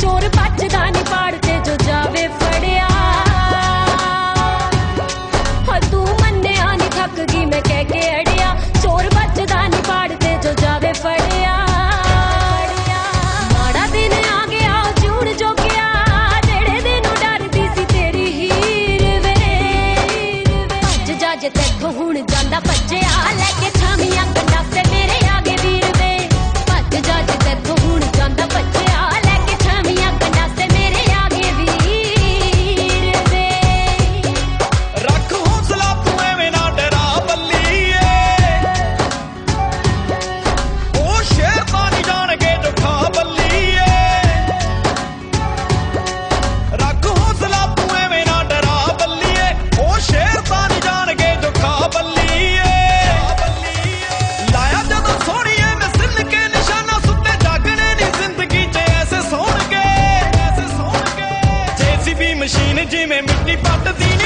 ਚੋਰ ਭੱਜਦਾ ਨਹੀਂ ਤੇ ਜੋ ਜਾਵੇ ਫੜਿਆ। ਤੂੰ ਮੰਨਿਆ ਨਹੀਂ ਥੱਕ ਗਈ ਅੜਿਆ। ਚੋਰ ਭੱਜਦਾ ਨਹੀਂ ਤੇ ਜੋ ਜਾਵੇ ਫੜਿਆ। ਮਾੜਾ ਦਿਨ ਆ ਗਿਆ ਜੂਣ ਜੋ ਗਿਆ ਜਿਹੜੇ ਦਿਨ ਡਰਦੀ ਸੀ ਤੇਰੀ ਹੀਰ ਹੁਣ ਜਾਂਦਾ ਭੱਜਿਆ मशीन जिमें मिट्टी पत्त दीन